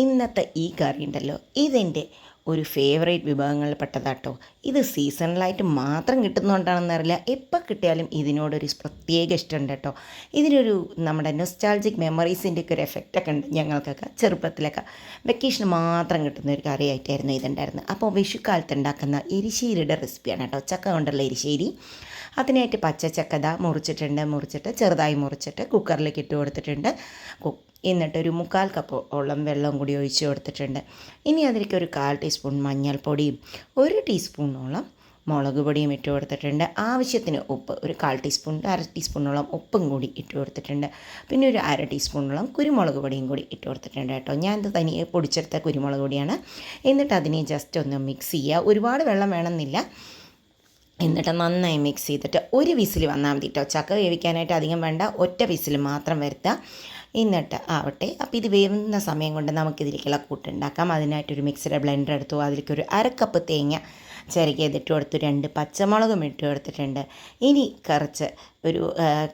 ഇന്നത്തെ ഈ കറി ഉണ്ടല്ലോ ഇതെന്റെ ഒരു ഫേവറേറ്റ് വിഭവങ്ങളിൽ പെട്ടതാട്ടോ ഇത് സീസണലായിട്ട് മാത്രം കിട്ടുന്നതുകൊണ്ടാണെന്ന് അറിയില്ല എപ്പോൾ കിട്ടിയാലും ഇതിനോടൊരു പ്രത്യേക ഇഷ്ടമുണ്ട് കേട്ടോ ഇതിനൊരു നമ്മുടെ നൊസ്റ്റാൾജിക് മെമ്മറീസിന്റെ ഒക്കെ ഒരു എഫക്റ്റൊക്കെ ഉണ്ട് ഞങ്ങൾക്കൊക്കെ ചെറുപ്പത്തിലൊക്കെ. വെക്കേഷൻ മാത്രം കിട്ടുന്ന ഒരു കറിയായിട്ടായിരുന്നു ഇതുണ്ടായിരുന്നത്. അപ്പോൾ വിഷുക്കാലത്ത് ഉണ്ടാക്കുന്ന എരിശ്ശേരിയുടെ റെസിപ്പിയാണ് കേട്ടോ ചക്ക കൊണ്ടുള്ള എരിശ്ശേരി. അതിനായിട്ട് പച്ചച്ചക്കത മുറിച്ചിട്ടുണ്ട്. മുറിച്ചിട്ട് ചെറുതായി മുറിച്ചിട്ട് കുക്കറിലേക്ക് ഇട്ട് കൊടുത്തിട്ടുണ്ട്. എന്നിട്ട് ഒരു മുക്കാൽ കപ്പ് ഓളം വെള്ളം കൂടി ഒഴിച്ച് കൊടുത്തിട്ടുണ്ട്. ഇനി അതിലേക്ക് ഒരു കാൽ ടീസ്പൂൺ മഞ്ഞൾപ്പൊടിയും ഒരു ടീസ്പൂണോളം മുളക് പൊടിയും ഇട്ട് കൊടുത്തിട്ടുണ്ട്. ആവശ്യത്തിന് ഉപ്പ് ഒരു കാൽ ടീസ്പൂൺ അര ടീസ്പൂണോളം ഉപ്പും കൂടി ഇട്ട് കൊടുത്തിട്ടുണ്ട്. പിന്നെ ഒരു അര ടീസ്പൂണോളം കുരുമുളക് പൊടിയും കൂടി ഇട്ട് കൊടുത്തിട്ടുണ്ട് കേട്ടോ. ഞാൻ ഇത് തനിയെ പൊടിച്ചെടുത്ത കുരുമുളക് പൊടിയാണ്. എന്നിട്ട് അതിനെ ജസ്റ്റ് ഒന്ന് മിക്സ് ചെയ്യുക ഒരുപാട് വെള്ളം വേണമെന്നില്ല. എന്നിട്ട് നന്നായി മിക്സ് ചെയ്തിട്ട് ഒരു വിസിൽ വന്നാൽ മതി കേട്ടോ ചക്ക വേവിക്കാനായിട്ട് അധികം വേണ്ട. ഒറ്റ വിസിൽ മാത്രം വരുത്തുക. എന്നിട്ട് ആവട്ടെ. അപ്പോൾ ഇത് വേവുന്ന സമയം കൊണ്ട് നമുക്കിതിലേക്കുള്ള കൂട്ടുണ്ടാക്കാം അതിനായിട്ടൊരു മിക്സിയുടെ ബ്ലെൻഡർ എടുത്തു. അതിലേക്ക് ഒരു അര കപ്പ് തേങ്ങ ചിരകിയത് ഇട്ട് കൊടുത്തു രണ്ട് പച്ചമുളകും ഇട്ട് കൊടുത്തിട്ടുണ്ട്. ഇനി കുറച്ച് ഒരു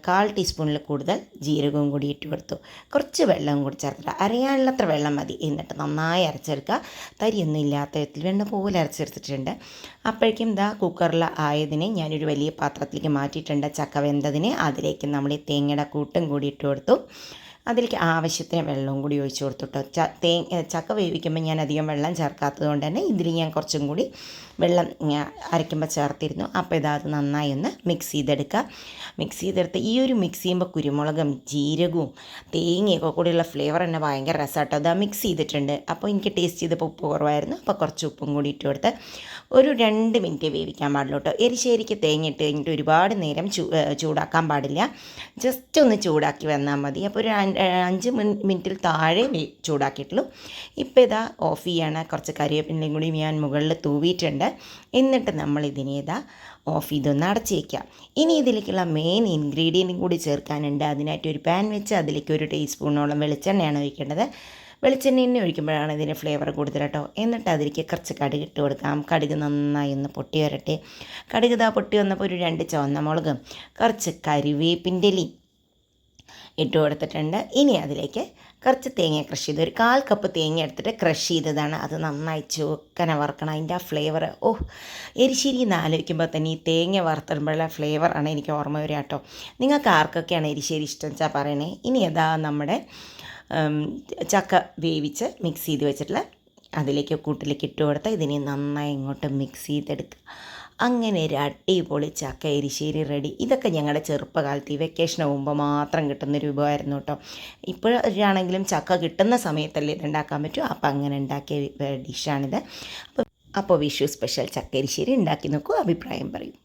കാൽ ടീസ്പൂണിൽ കൂടുതൽ ജീരകവും കൂടി ഇട്ട് കൊടുത്തു. കുറച്ച് വെള്ളവും കൂടി ചേർത്തിട്ട് അരയാനുള്ളത്ര വെള്ളം മതി. എന്നിട്ട് നന്നായി അരച്ചെടുക്കുക. തരിയൊന്നും ഇല്ലാത്ത വിധത്തിൽ വെണ്ണ പോലെ അരച്ചെടുത്തിട്ടുണ്ട്. അപ്പോഴേക്കും ഇതാ കുക്കറിൽ ആയതിനെ ഞാനൊരു വലിയ പാത്രത്തിലേക്ക് മാറ്റിയിട്ടുണ്ട്. ചക്ക വെന്തതിന് അതിലേക്ക് നമ്മൾ ഈ തേങ്ങയുടെ കൂട്ടും കൂടി ഇട്ട് കൊടുത്തു. അതിലേക്ക് ആവശ്യത്തിന് വെള്ളവും കൂടി ഒഴിച്ച് കൊടുത്തുട്ടോ. ച തേ ചക്ക വേവിക്കുമ്പോൾ ഞാൻ അധികം വെള്ളം ചേർക്കാത്തത് കൊണ്ട് തന്നെ ഇതിൽ ഞാൻ കുറച്ചും കൂടി വെള്ളം അരയ്ക്കുമ്പോൾ ചേർത്തിരുന്നു. അപ്പോൾ ഇതാ അത് നന്നായി ഒന്ന് മിക്സ് ചെയ്തെടുക്കുക. മിക്സ് ചെയ്തെടുത്ത് ഈ ഒരു മിക്സ് ചെയ്യുമ്പോൾ കുരുമുളകും ജീരകവും തേങ്ങയൊക്കെ കൂടിയുള്ള ഫ്ലേവർ തന്നെ ഭയങ്കര രസമാട്ടോ. അത് മിക്സ് ചെയ്തിട്ടുണ്ട്. അപ്പോൾ എനിക്ക് ടേസ്റ്റ് ചെയ്തപ്പോൾ ഉപ്പ് കുറവായിരുന്നു. അപ്പോൾ കുറച്ച് ഉപ്പും കൂടി ഇട്ട് കൊടുത്ത് ഒരു രണ്ട് മിനിറ്റ് വേവിക്കാൻ പാടുള്ളൂ കേട്ടോ. എരിശ്ശേരിക്ക് തേങ്ങ ഇട്ട് കഴിഞ്ഞിട്ട് ഒരുപാട് നേരം ചൂടാക്കാൻ പാടില്ല. ജസ്റ്റ് ഒന്ന് ചൂടാക്കി വന്നാൽ മതി. അപ്പോൾ ഒരു അഞ്ച് മിനിറ്റിൽ താഴെ ചൂടാക്കിയിട്ടുള്ളൂ. ഇപ്പോൾ ഇതാ ഓഫ് ചെയ്യാണ്. കുറച്ച് കരിവേപ്പിന്റെയും കൂടി ഞാൻ മുകളിൽ തൂവിയിട്ടുണ്ട്. എന്നിട്ട് നമ്മൾ ഇതിനെ ഇതാ ഓഫ് ചെയ്തൊന്ന് അടച്ച് വയ്ക്കാം ഇനി ഇതിലേക്കുള്ള മെയിൻ ഇൻഗ്രീഡിയന്റും കൂടി ചേർക്കാനുണ്ട്. അതിനായിട്ട് ഒരു പാൻ വെച്ച് അതിലേക്ക് ഒരു ടീസ്പൂണോളം വെളിച്ചെണ്ണയാണ് ഒഴിക്കേണ്ടത്. വെളിച്ചെണ്ണ തന്നെ ഒഴിക്കുമ്പോഴാണ് ഇതിന് ഫ്ലേവർ കൂടുതൽ കേട്ടോ. എന്നിട്ട് അതിലേക്ക് കുറച്ച് കടുക് ഇട്ട് കൊടുക്കാം. കടുക് നന്നായി ഒന്ന് പൊട്ടി വരട്ടെ. കടുക് ഇതാ പൊട്ടി വന്നപ്പോൾ ഒരു രണ്ട് ചുവന്ന മുളകും കുറച്ച് കരിവേപ്പിന്റെ ഇലയും ഇട്ട് കൊടുത്തിട്ടുണ്ട്. ഇനി അതിലേക്ക് കുറച്ച് തേങ്ങ ക്രഷ് ചെയ്ത് ഒരു കാൽ കപ്പ് തേങ്ങ എടുത്തിട്ട് ക്രഷ് ചെയ്തതാണ്. അത് നന്നായി ചുക്കനെ വറുക്കണം. അതിന്റെ ആ ഫ്ലേവർ ഓ എരിശ്ശേരി എന്ന് ആലോചിക്കുമ്പോൾ തന്നെ ഈ തേങ്ങ വറുത്തുമ്പോഴുള്ള ഫ്ലേവറാണ് എനിക്ക് ഓർമ്മ വരിക കേട്ടോ. നിങ്ങൾക്ക് ആർക്കൊക്കെയാണ് എരിശ്ശേരി ഇഷ്ടം വെച്ചാൽ പറയണേ? ഇനി അതാ നമ്മുടെ ചക്ക വേവിച്ച് മിക്സ് ചെയ്ത് വെച്ചിട്ടുള്ള അതിലേക്ക് കൂട്ടിലേക്ക് ഇട്ട് കൊടുത്ത് ഇതിനെ നന്നായി ഇങ്ങോട്ട് മിക്സ് ചെയ്തെടുക്കുക അങ്ങനെ ഒരു അടിപൊളി ചക്ക എരിശ്ശേരി റെഡി ഇതൊക്കെ ഞങ്ങളുടെ ചെറുപ്പകാലത്ത് ഈ വെക്കേഷൻ മുമ്പ് മാത്രം കിട്ടുന്ന ഒരു വിഭവമായിരുന്നു കേട്ടോ ഇപ്പോഴാണെങ്കിലും ചക്ക കിട്ടുന്ന സമയത്തല്ലേ ഇത് ഉണ്ടാക്കാൻ പറ്റൂ. അപ്പോൾ അങ്ങനെ ഉണ്ടാക്കിയ ഡിഷാണിത് അപ്പോൾ അപ്പോൾ വിഷു സ്പെഷ്യൽ ചക്ക എരിശ്ശേരി ഉണ്ടാക്കി നോക്കൂ. അഭിപ്രായം പറയും.